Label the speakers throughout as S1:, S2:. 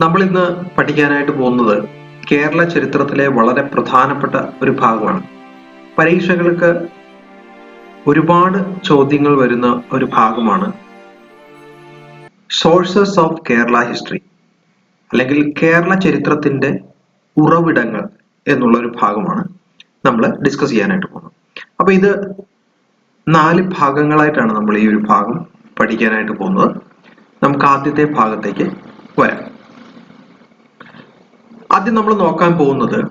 S1: നമ്മൾ ഇന്ന് പഠിക്കാനായിട്ട് പോകുന്നത് കേരള ചരിത്രത്തിലെ വളരെ പ്രധാനപ്പെട്ട ഒരു ഭാഗമാണ്. പരീക്ഷകൾക്ക് ഒരുപാട് ചോദ്യങ്ങൾ വരുന്ന ഒരു ഭാഗമാണ് സോഴ്സസ് ഓഫ് കേരള ഹിസ്റ്ററി അല്ലെങ്കിൽ കേരള ചരിത്രത്തിന്റെ ഉറവിടങ്ങൾ എന്നുള്ള ഒരു ഭാഗമാണ് നമ്മൾ ഡിസ്കസ് ചെയ്യാനായിട്ട് പോകുന്നത്. അപ്പൊ ഇത് നാല് ഭാഗങ്ങളായിട്ടാണ് നമ്മൾ ഈ ഒരു ഭാഗം പഠിക്കാനായിട്ട് പോകുന്നത്. നമുക്ക് ആദ്യത്തെ ഭാഗത്തേക്ക് വരാം. ആദ്യം നമ്മൾ നോക്കാൻ പോകുന്നത്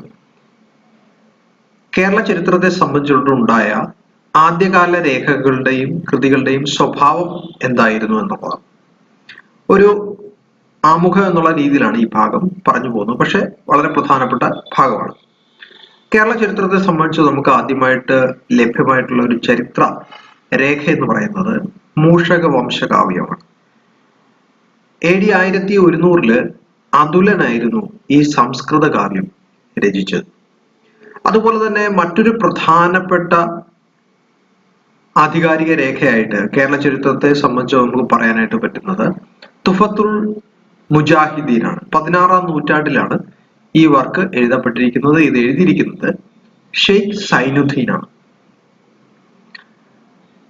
S1: കേരള ചരിത്രത്തെ സംബന്ധിച്ചിട്ടുണ്ടായ ആദ്യകാല രേഖകളുടെയും കൃതികളുടെയും സ്വഭാവം എന്തായിരുന്നു എന്നുള്ളതാണ്. ഒരു ആമുഖം എന്നുള്ള രീതിയിലാണ് ഈ ഭാഗം പറഞ്ഞു പോകുന്നത്. പക്ഷെ വളരെ പ്രധാനപ്പെട്ട ഭാഗമാണ്. കേരള ചരിത്രത്തെ സംബന്ധിച്ച് നമുക്ക് ആദ്യമായിട്ട് ലഭ്യമായിട്ടുള്ള ഒരു ചരിത്ര രേഖ എന്ന് പറയുന്നത് മൂഷക വംശകാവ്യമാണ്. എ ഡി ആയിരത്തി ഒരുന്നൂറിൽ അതുലനായിരുന്നു ഈ സംസ്കൃത കാവ്യം രചിച്ചത്. അതുപോലെ തന്നെ മറ്റൊരു പ്രധാനപ്പെട്ട ആധികാരിക രേഖയായിട്ട് കേരള ചരിത്രത്തെ സംബന്ധിച്ച് നമുക്ക് പറയാനായിട്ട് പറ്റുന്നത് തുഫത്തുൽ മുജാഹിദീനാണ്. പതിനാറാം നൂറ്റാണ്ടിലാണ് ഈ വർക്ക് എഴുതപ്പെട്ടിരിക്കുന്നത് ഇത് എഴുതിയിരിക്കുന്നത് ഷെയ്ഖ് സൈനുദ്ദീനാണ്.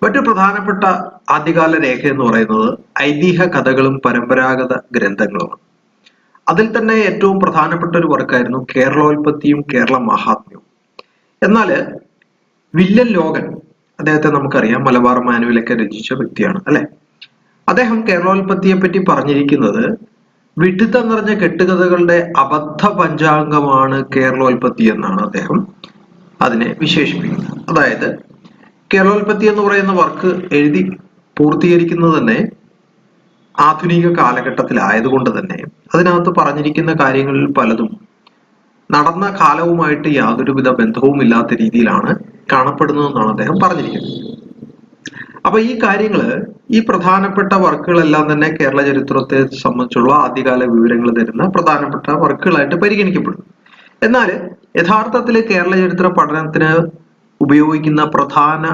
S1: മറ്റു പ്രധാനപ്പെട്ട ആദ്യകാല രേഖ എന്ന് പറയുന്നത് ഐതിഹ്യ കഥകളും പരമ്പരാഗത ഗ്രന്ഥങ്ങളുമാണ്. അതിൽ തന്നെ ഏറ്റവും പ്രധാനപ്പെട്ട ഒരു വർക്കായിരുന്നു കേരളോൽപത്തിയും കേരള മഹാത്മ്യവും. എന്നാൽ വില്യൻ ലോകൻ അദ്ദേഹത്തെ നമുക്കറിയാം മലബാർ മാനുവലൊക്കെ രചിച്ച വ്യക്തിയാണ് അല്ലെ? അദ്ദേഹം കേരളോൽപത്തിയെ പറ്റി പറഞ്ഞിരിക്കുന്നത് വിഡിത്തം നിറഞ്ഞ കെട്ടുകഥകളുടെ അബദ്ധ പഞ്ചാംഗമാണ് കേരളോൽപത്തി എന്നാണ് അദ്ദേഹം അതിനെ വിശേഷിപ്പിക്കുന്നത്. അതായത് കേരളോൽപത്തി എന്ന് പറയുന്ന വർക്ക് എഴുതി പൂർത്തീകരിക്കുന്നത് തന്നെ ആധുനിക കാലഘട്ടത്തിലായതുകൊണ്ട് തന്നെ അതിനകത്ത് പറഞ്ഞിരിക്കുന്ന കാര്യങ്ങളിൽ പലതും നടന്ന കാലവുമായിട്ട് യാതൊരുവിധ ബന്ധവും ഇല്ലാത്ത രീതിയിലാണ് കാണപ്പെടുന്നതെന്നാണ് അദ്ദേഹം പറഞ്ഞിരിക്കുന്നത്. അപ്പൊ ഈ കാര്യങ്ങൾ ഈ പ്രധാനപ്പെട്ട വർക്കുകളെല്ലാം തന്നെ കേരള ചരിത്രത്തെ സംബന്ധിച്ചുള്ള ആദ്യകാല വിവരങ്ങൾ തരുന്ന പ്രധാനപ്പെട്ട വർക്കുകളായിട്ട് പരിഗണിക്കപ്പെടും എന്നാൽ യഥാർത്ഥത്തിൽ കേരള ചരിത്ര പഠനത്തിന് ഉപയോഗിക്കുന്ന പ്രധാന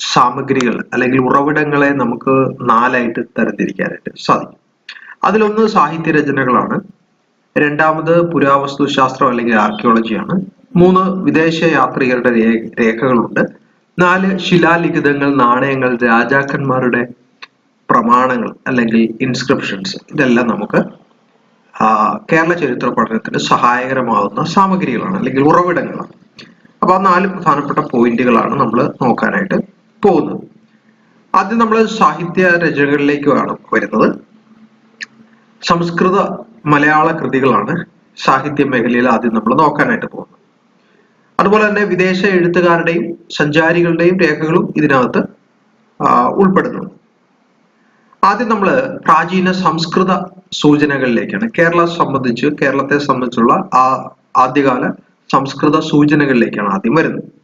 S1: സാമഗ്രികൾ അല്ലെങ്കിൽ ഉറവിടങ്ങളെ നമുക്ക് നാലായിട്ട് തരംതിരിക്കാനായിട്ട് സാധിക്കും. അതിലൊന്ന് സാഹിത്യ രചനകളാണ്. രണ്ടാമത് പുരാവസ്തു ശാസ്ത്രം അല്ലെങ്കിൽ ആർക്കിയോളജിയാണ് മൂന്ന് വിദേശ യാത്രികരുടെ രേഖകളുണ്ട്. നാല് ശിലാലിഖിതങ്ങൾ നാണയങ്ങൾ രാജാക്കന്മാരുടെ പ്രമാണങ്ങൾ അല്ലെങ്കിൽ ഇൻസ്ക്രിപ്ഷൻസ് ഇതെല്ലാം നമുക്ക് കേരള ചരിത്ര പഠനത്തിന് സഹായകരമാകുന്ന സാമഗ്രികളാണ് അല്ലെങ്കിൽ ഉറവിടങ്ങളാണ്. അപ്പൊ ആ നാല് പ്രധാനപ്പെട്ട പോയിന്റുകളാണ് നമ്മൾ നോക്കാനായിട്ട് പോകുന്നത്. ആദ്യം നമ്മൾ സാഹിത്യ രചനകളിലേക്കാണ് വരുന്നത്. സംസ്കൃത മലയാള കൃതികളാണ് സാഹിത്യ മേഖലയിൽ ആദ്യം നമ്മൾ നോക്കാനായിട്ട് പോകുന്നത്. അതുപോലെ തന്നെ വിദേശ എഴുത്തുകാരുടെയും സഞ്ചാരികളുടെയും രേഖകളും ഇതിനകത്ത് ഉൾപ്പെടുന്നുണ്ട്. ആദ്യം നമ്മൾ പ്രാചീന സംസ്കൃത സൂചനകളിലേക്കാണ്. കേരള സംബന്ധിച്ച് കേരളത്തെ സംബന്ധിച്ചുള്ള ആ ആദ്യകാല സംസ്കൃത സൂചനകളിലേക്കാണ് ആദ്യം വരുന്നത്.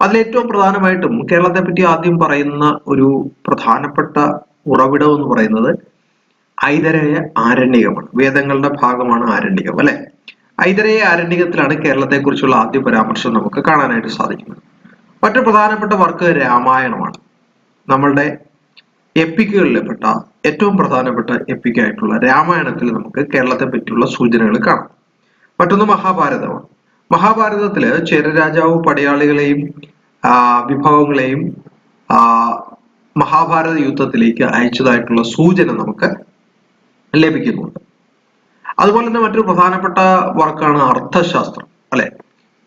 S1: അതിലേറ്റവും പ്രധാനമായിട്ടും കേരളത്തെ പറ്റി ആദ്യം പറയുന്ന ഒരു പ്രധാനപ്പെട്ട ഉറവിടം എന്ന് പറയുന്നത് ഐതരേയ ആരണ്യകമാണ്. വേദങ്ങളുടെ ഭാഗമാണ് ആരണ്യകം അല്ലെ? ഐതരേയ ആരണ്യകത്തിലാണ് കേരളത്തെ കുറിച്ചുള്ള ആദ്യ പരാമർശം നമുക്ക് കാണാനായിട്ട് സാധിക്കുന്നത്. മറ്റു പ്രധാനപ്പെട്ട വർക്ക് രാമായണമാണ്. നമ്മളുടെ എപ്പിക്കുകളിൽപ്പെട്ട ഏറ്റവും പ്രധാനപ്പെട്ട എപ്പിക്കായിട്ടുള്ള രാമായണത്തിൽ നമുക്ക് കേരളത്തെ പറ്റിയുള്ള സൂചനകൾ കാണാം. മറ്റൊന്ന് മഹാഭാരതമാണ്. മഹാഭാരതത്തിൽ ചേരരാജാവ് പടയാളികളെയും വിഭവങ്ങളെയും മഹാഭാരത യുദ്ധത്തിലേക്ക് അയച്ചതായിട്ടുള്ള സൂചന നമുക്ക് ലഭിക്കുന്നുണ്ട്. അതുപോലെ തന്നെ മറ്റൊരു പ്രധാനപ്പെട്ട വർക്കാണ് അർത്ഥശാസ്ത്രം അല്ലെ?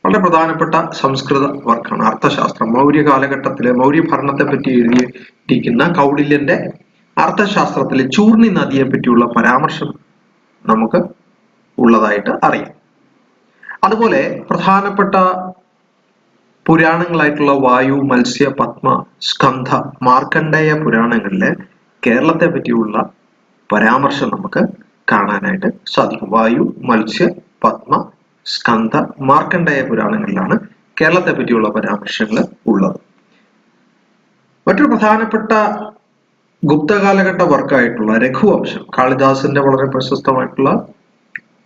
S1: വളരെ പ്രധാനപ്പെട്ട സംസ്കൃത വർക്കാണ് അർത്ഥശാസ്ത്രം. മൗര്യ കാലഘട്ടത്തിലെ മൗര്യ ഭരണത്തെ പറ്റി എഴുതിയിരിക്കുന്ന കൗടില്യന്റെ അർത്ഥശാസ്ത്രത്തിലെ ചൂർണി നദിയെ പറ്റിയുള്ള പരാമർശം നമുക്ക് ഉള്ളതായിട്ട് അറിയാം. അതുപോലെ പ്രധാനപ്പെട്ട പുരാണങ്ങളായിട്ടുള്ള വായു മത്സ്യ പത്മ സ്കന്ധ മാർക്കണ്ഡേയ പുരാണങ്ങളിലെ കേരളത്തെ പറ്റിയുള്ള പരാമർശം നമുക്ക് കാണാനായിട്ട് സാധിക്കും. വായു മത്സ്യ പത്മ സ്കന്ധ മാർക്കണ്ഡേയ പുരാണങ്ങളിലാണ് കേരളത്തെ പറ്റിയുള്ള പരാമർശങ്ങൾ ഉള്ളത്. മറ്റൊരു പ്രധാനപ്പെട്ട ഗുപ്ത കാലഘട്ട വർക്കായിട്ടുള്ള രഘുവംശം കാളിദാസന്റെ വളരെ പ്രശസ്തമായിട്ടുള്ള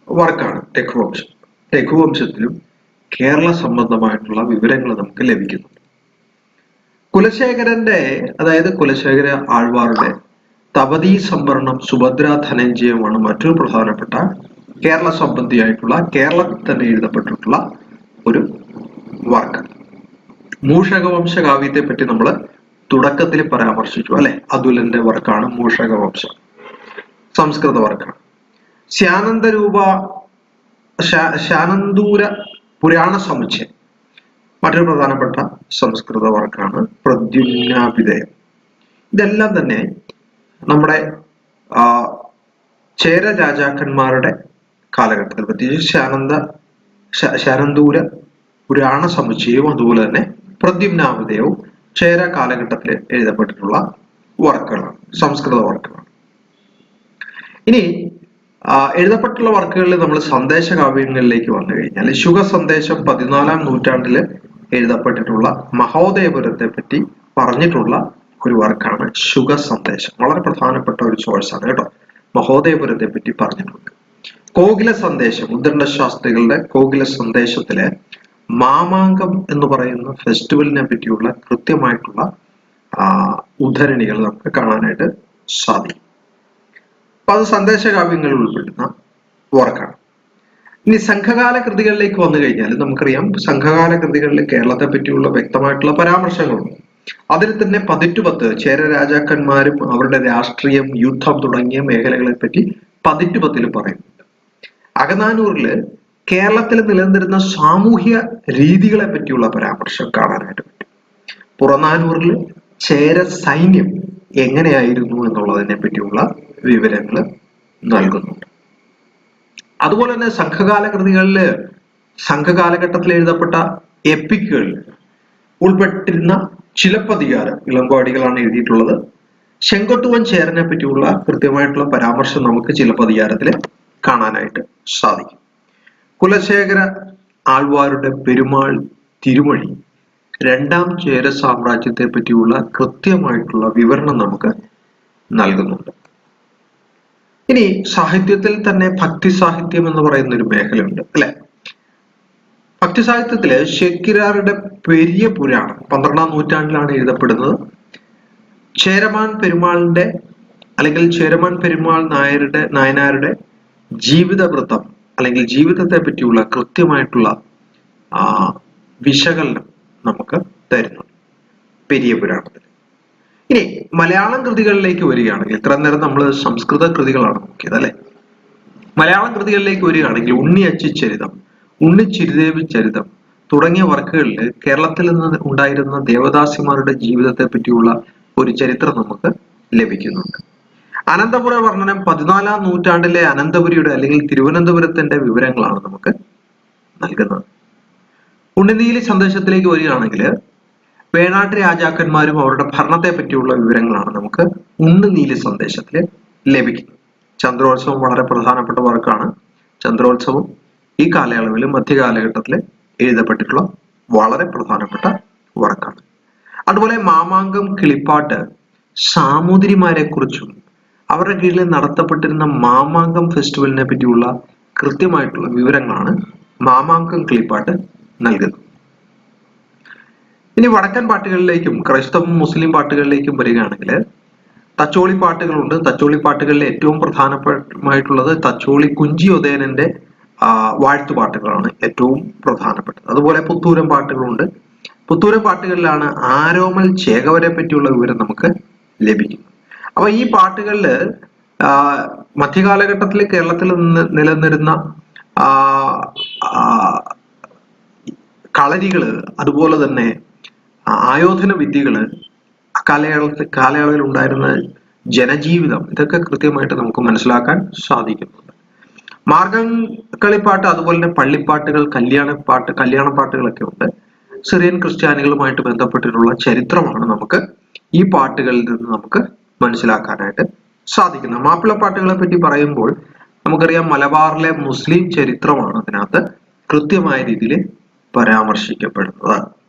S1: വർക്കാണ് രഘുവംശം. രഘുവംശത്തിലും കേരള സംബന്ധമായിട്ടുള്ള വിവരങ്ങൾ നമുക്ക് ലഭിക്കുന്നുണ്ട്. കുലശേഖരന്റെ അതായത് കുലശേഖര ആഴ്വാറുടെ തപതീ സംവരണം സുഭദ്ര ധനഞ്ജയമാണ് മറ്റൊരു പ്രധാനപ്പെട്ട കേരള സംബന്ധിയായിട്ടുള്ള കേരളത്തിൽ തന്നെ എഴുതപ്പെട്ടിട്ടുള്ള ഒരു വർക്ക് മൂഷകവംശ കാവ്യത്തെ പറ്റി നമ്മൾ തുടക്കത്തിൽ പരാമർശിച്ചു അല്ലെ? അതുലന്റെ വർക്കാണ് മൂഷകവംശം. സംസ്കൃത വർക്കാണ്. ശ്യാനന്ദരൂപ ശാനന്ദൂര പുരാണ സമുച്ചയം. മറ്റൊരു പ്രധാനപ്പെട്ട സംസ്കൃത വർക്കാണ് പ്രദ്യുനാഭിധേയം ഇതെല്ലാം തന്നെ നമ്മുടെ ചേര രാജാക്കന്മാരുടെ കാലഘട്ടത്തിൽ പ്രത്യേകിച്ച് ശാനന്ദ ശാനന്ദൂര പുരാണ സമുച്ചയവും അതുപോലെ തന്നെ പ്രദ്യുനാഭിധേയവും ചേര കാലഘട്ടത്തിൽ എഴുതപ്പെട്ടിട്ടുള്ള വർക്കുകളാണ് സംസ്കൃത വർക്കുകളാണ്. ഇനി എഴുതപ്പെട്ടുള്ള വർക്കുകളിൽ നമ്മൾ സന്ദേശ കാവ്യങ്ങളിലേക്ക് വന്നു കഴിഞ്ഞാൽ ശുഗ സന്ദേശം പതിനാലാം നൂറ്റാണ്ടിൽ എഴുതപ്പെട്ടിട്ടുള്ള മഹോദയപുരത്തെ പറ്റി പറഞ്ഞിട്ടുള്ള ഒരു വർക്കാണ് ശുഗ സന്ദേശം. വളരെ പ്രധാനപ്പെട്ട ഒരു ആണ് കേട്ടോ. മഹോദയപുരത്തെ പറ്റി പറഞ്ഞിട്ടുണ്ട്. കോകില സന്ദേശം ഉദ്ദണ്ഡ ശാസ്ത്രികളുടെ കോകില സന്ദേശത്തിലെ മാമാങ്കം എന്ന് പറയുന്ന ഫെസ്റ്റിവലിനെ പറ്റിയുള്ള കൃത്യമായിട്ടുള്ള ഉദ്ധരണികൾ നമുക്ക് കാണാനായിട്ട് സാധിക്കും. അപ്പൊ അത് സന്ദേശ കാവ്യങ്ങളിൽ ഉൾപ്പെടുന്ന വർക്കാണ് ഇനി സംഘകാല കൃതികളിലേക്ക് വന്നു കഴിഞ്ഞാൽ നമുക്കറിയാം സംഘകാല കൃതികളിൽ കേരളത്തെ പറ്റിയുള്ള വ്യക്തമായിട്ടുള്ള പരാമർശങ്ങളുണ്ട്. അതിൽ തന്നെ പതിറ്റുപത്ത് ചേര രാജാക്കന്മാരും അവരുടെ രാഷ്ട്രീയം യുദ്ധം തുടങ്ങിയ മേഖലകളെ പറ്റി പതിറ്റുപത്തിൽ പറയുന്നുണ്ട്. അകനാനൂറിൽ കേരളത്തിൽ നിലനിന്നിരുന്ന സാമൂഹ്യ രീതികളെ പറ്റിയുള്ള പരാമർശം കാണാനായിട്ട് പറ്റും. പുറനാനൂറിൽ ചേര സൈന്യം എങ്ങനെയായിരുന്നു എന്നുള്ളതിനെ പറ്റിയുള്ള വിവരങ്ങൾ നൽകുന്നുണ്ട്. അതുപോലെ തന്നെ സംഘകാല കൃതികളിൽ സംഘകാലഘട്ടത്തിൽ എഴുതപ്പെട്ട എപ്പിക്കുകളിൽ ഉൾപ്പെട്ടിരുന്ന ചിലപ്പതികാരം ഇളങ്കാടികളാണ് എഴുതിയിട്ടുള്ളത്. ചെങ്കൊട്ടുവൻ ചേരനെ പറ്റിയുള്ള കൃത്യമായിട്ടുള്ള പരാമർശം നമുക്ക് ചിലപ്പതികാരത്തിൽ കാണാനായിട്ട് സാധിക്കും. കുലശേഖര ആൾവാരുടെ പെരുമാൾ തിരുമൊഴി രണ്ടാം ചേര സാമ്രാജ്യത്തെ പറ്റിയുള്ള കൃത്യമായിട്ടുള്ള വിവരണം നമുക്ക് നൽകുന്നുണ്ട്. ഇനി സാഹിത്യത്തിൽ തന്നെ ഭക്തി സാഹിത്യം എന്ന് പറയുന്ന ഒരു മേഖലയുണ്ട് അല്ലെ? ഭക്തി സാഹിത്യത്തിൽ ഷെക്കിരാറുടെ പെരിയ പുരാണം പന്ത്രണ്ടാം നൂറ്റാണ്ടിലാണ് എഴുതപ്പെടുന്നത്. ചേരമാൻ പെരുമാളിന്റെ അല്ലെങ്കിൽ ചേരമാൻ പെരുമാൾ നായരുടെ നായനാരുടെ ജീവിതവൃത്തം അല്ലെങ്കിൽ ജീവിതത്തെ പറ്റിയുള്ള കൃത്യമായിട്ടുള്ള വിശകലനം നമുക്ക് തരുന്നു പെരിയ പുരാണത്തിൽ ഇനി മലയാളം കൃതികളിലേക്ക് വരികയാണെങ്കിൽ ഇത്ര നേരം നമ്മൾ സംസ്കൃത കൃതികളാണ് നോക്കിയത് അല്ലെ? മലയാളം കൃതികളിലേക്ക് വരികയാണെങ്കിൽ ഉണ്ണി ചരിതം ഉണ്ണി ചരിതം തുടങ്ങിയ വർക്കുകളിൽ കേരളത്തിൽ നിന്ന് ഉണ്ടായിരുന്ന ദേവദാസിമാരുടെ ജീവിതത്തെ പറ്റിയുള്ള ഒരു ചരിത്രം നമുക്ക് ലഭിക്കുന്നുണ്ട്. അനന്തപുര വർണനം പതിനാലാം നൂറ്റാണ്ടിലെ അനന്തപുരിയുടെ അല്ലെങ്കിൽ തിരുവനന്തപുരത്തിന്റെ വിവരങ്ങളാണ് നമുക്ക് നൽകുന്നത്. ഉണ്ണിനീലി സന്ദേശത്തിലേക്ക് വരികയാണെങ്കിൽ വേണാട്ട് രാജാക്കന്മാരും അവരുടെ ഭരണത്തെ പറ്റിയുള്ള വിവരങ്ങളാണ് നമുക്ക് ഉണ്ണുനീലി സന്ദേശത്തിൽ ലഭിക്കുന്നത്. ചന്ദ്രോത്സവം വളരെ പ്രധാനപ്പെട്ട വർക്കാണ്. ചന്ദ്രോത്സവം ഈ കാലയളവിൽ മധ്യകാലഘട്ടത്തിൽ എഴുതപ്പെട്ടിട്ടുള്ള വളരെ പ്രധാനപ്പെട്ട വർക്കാണ്. അതുപോലെ മാമാങ്കം കിളിപ്പാട്ട് സാമൂതിരിമാരെ കുറിച്ചും അവരുടെ കീഴിൽ നടത്തപ്പെട്ടിരുന്ന മാമാങ്കം ഫെസ്റ്റിവലിനെ പറ്റിയുള്ള കൃത്യമായിട്ടുള്ള വിവരങ്ങളാണ് മാമാങ്കം കിളിപ്പാട്ട് നൽകുന്നത്. ഇനി വടക്കൻ പാട്ടുകളിലേക്കും ക്രൈസ്തവ മുസ്ലിം പാട്ടുകളിലേക്കും വരികയാണെങ്കിൽ തച്ചോളി പാട്ടുകളുണ്ട്. തച്ചോളി പാട്ടുകളിൽ ഏറ്റവും പ്രധാനപ്പെട്ടമായിട്ടുള്ളത് തച്ചോളി കുഞ്ചി ഉദയനന്റെ വാഴ്ത്തുപാട്ടുകളാണ് ഏറ്റവും പ്രധാനപ്പെട്ടത്. അതുപോലെ പുത്തൂരം പാട്ടുകളുണ്ട്. പുത്തൂരം പാട്ടുകളിലാണ് ആരോമൽ ചേകവരെ പറ്റിയുള്ള വിവരം നമുക്ക് ലഭിക്കും അപ്പൊ ഈ പാട്ടുകളിൽ ആ, മധ്യകാലഘട്ടത്തിൽ കേരളത്തിൽ നിന്ന് നിലനിരുന്ന കളരികൾ അതുപോലെ തന്നെ ആയോധന വിദ്യകൾ കാലയളവിൽ കാലയളവിൽ ഉണ്ടായിരുന്ന ജനജീവിതം ഇതൊക്കെ കൃത്യമായിട്ട് നമുക്ക് മനസ്സിലാക്കാൻ സാധിക്കുന്നുണ്ട്. മാർഗം കളിപ്പാട്ട് അതുപോലെ തന്നെ പള്ളിപ്പാട്ടുകൾ കല്യാണപ്പാട്ട് കല്യാണപ്പാട്ടുകളൊക്കെ ഉണ്ട്. സിറിയൻ ക്രിസ്ത്യാനികളുമായിട്ട് ബന്ധപ്പെട്ടിട്ടുള്ള ചരിത്രമാണ് നമുക്ക് ഈ പാട്ടുകളിൽ നിന്ന് നമുക്ക് മനസ്സിലാക്കാനായിട്ട് സാധിക്കുന്നത്. മാപ്പിളപ്പാട്ടുകളെ പറ്റി പറയുമ്പോൾ നമുക്കറിയാം മലബാറിലെ മുസ്ലിം ചരിത്രമാണ് അതിനകത്ത് കൃത്യമായ രീതിയിൽ പരാമർശിക്കപ്പെടുന്നത്.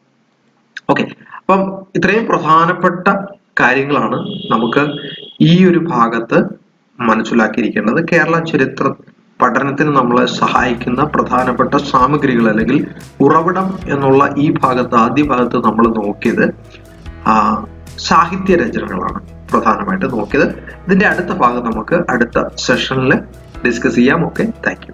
S1: ഓക്കെ അപ്പം ഇത്രയും പ്രധാനപ്പെട്ട കാര്യങ്ങളാണ് നമുക്ക് ഈ ഒരു ഭാഗത്ത് മനസ്സിലാക്കിയിരിക്കേണ്ടത്. കേരള ചരിത്ര പഠനത്തിന് നമ്മളെ സഹായിക്കുന്ന പ്രധാനപ്പെട്ട സാമഗ്രികൾ അല്ലെങ്കിൽ ഉറവിടം എന്നുള്ള ഈ ഭാഗത്ത് ആദ്യ ഭാഗത്ത് നമ്മൾ നോക്കിയത് സാഹിത്യ രചനകളാണ് പ്രധാനമായിട്ട് നോക്കിയത്. ഇതിന്റെ അടുത്ത ഭാഗം നമുക്ക് അടുത്ത സെഷനിൽ ഡിസ്കസ് ചെയ്യാം. Okay thank